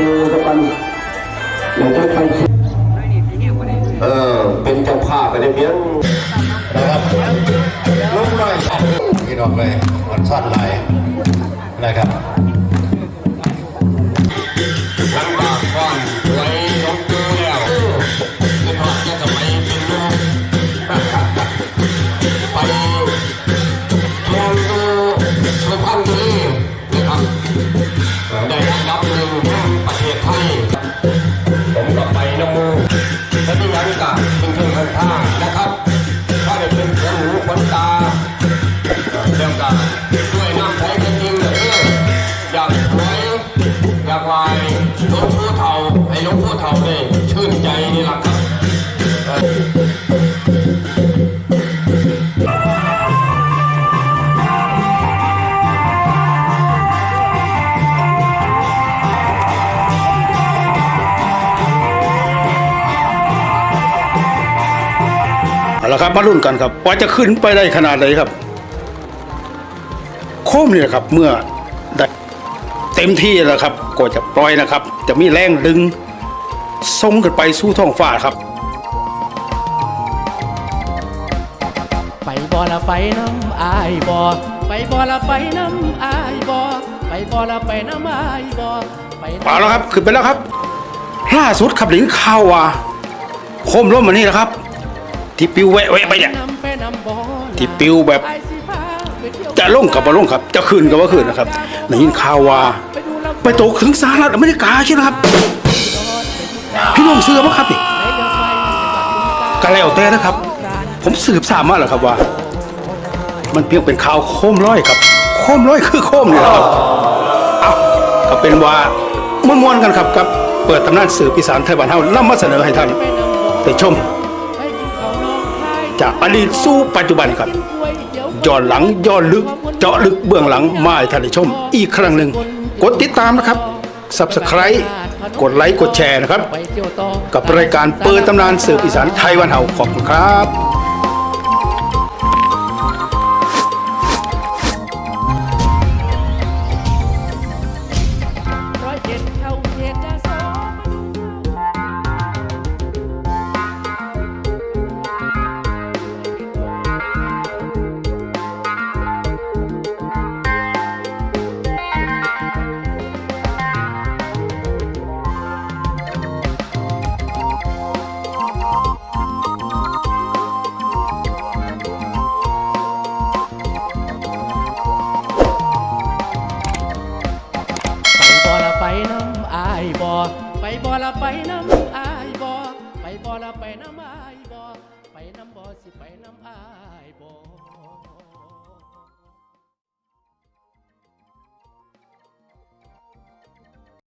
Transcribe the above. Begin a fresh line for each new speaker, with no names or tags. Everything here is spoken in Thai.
ปูตะกันเดี๋ยวจะไปเออ เป็นเจ้าภาพไปในเพียง
นะครับลุกหน่อยพี่น้องเลยมันสั้นไหลนะครับ
ได้รับหนึ่งประเทศไทยผมก็ไปน้ำมูและที่ยังกะเป็นเพื่อนข้าง ละครับ
มาลุ้นกันครับว่าจะขึ้นไปได้ขนาดไหนครับ โค้มนี่แหละครับ เมื่อได้เต็มที่แล้วครับ ก็จะปล่อยนะครับ จะมีแรงดึงส่งขึ้นไปสู่ท้องฟ้าครับ
ไปบ่ละไปน้ำอายบ่ไปบ่ละไปน้ำอายบ่ไปบ่ละไปน้ำอายบ่ไปน้ำ
เอาแล้วครับขึ้นไปแล้วครับ ล่าสุดขับหลิงข่าวว่าโคมล้มมานี่นะครับ ที่ปิวแวะแวะไปเนี่ย
น้ำไปน้ำบ่ล่ะ
ที่ปิวแบบ
อายสิพาไปเที่ยว
จะลงกับบ่ลงครับ จะขึ้นกับว่าขึ้นนะครับได้ยินข่าวว่า
ไปดูลำ
ไปตกถึงสหรัฐอเมริกาใช่ไหมครับ พี่น้องเชื่อไหมครับนี่
ไปเดี๋ยวไป
ก็แล้วแต่นะครับ ผมสืบทราบมาแล้วครับว่า มันเพียงเป็นข่าวโคมร้อยครับ โคมร้อยคือโคมนี่แหละครับเอาก็เป็นว่าม่วนๆกันครับกับ เปิดตำนานสืบอีสานไทยบ้านเฮานำมาเสนอให้ท่าน
ไปน้ำบ่
ได้ชม จากอดีตสู่ปัจจุบันครับ
ย้
อนหลังย้อนลึก เจาะลึกเบื้องหลังมาให้ท่านได้ชม อีกครั้งหนึ่งกดติดตามนะครับ Subscribe กดไลค์กดแชร์นะครับ กับรายการเปิดตำนานสืบอีสานไทยวันเฮาขอบคุณครับ
บ่ละไปน้ำอายบ่ไปบ่ละไปน้ำอายบ่ไปน้ำบ่สิไปน้ำอายบ่